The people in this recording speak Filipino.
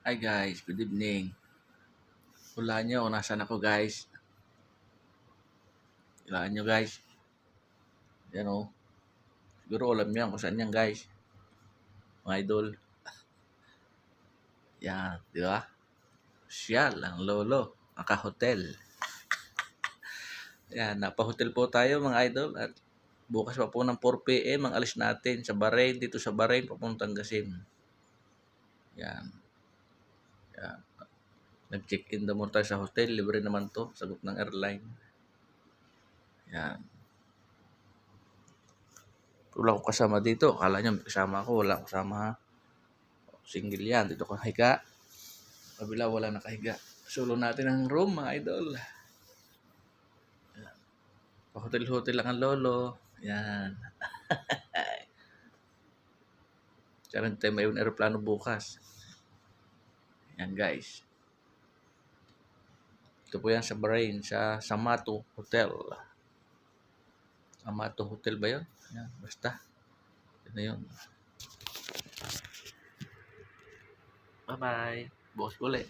Hi guys, good evening. Hulaan nyo kung nasan ako guys. Hulaan nyo guys. Yan o. Siguro alam nyo yan kung saan yan guys. Mga idol. Yan, di ba? Siya lang lolo. Naka-hotel. Yan, napa-hotel po tayo mga idol. At bukas pa po ng 4 p.m. ang alis natin sa Bahrain. Dito sa Bahrain, papuntang Gasim. Yan. Yan. Nag-check-in daw muna tayo sa hotel. Libre naman to. Sagot ng airline. Yan. Wala akong kasama dito. Akala nyo kasama ako. Wala kasama ha. Single yan. Dito ko higa. Kabila wala nakahiga. Solo natin ang room mga idol. Pa-hotel-hotel lang ang lolo. Yan. Kaya tayo may aeroplano bukas. Yan guys. Ito po yan sa Bahrain, sa Samato Hotel. Samato Hotel ba yun? Yan, basta. Yan na yun. Bye-bye. Bukas ulit.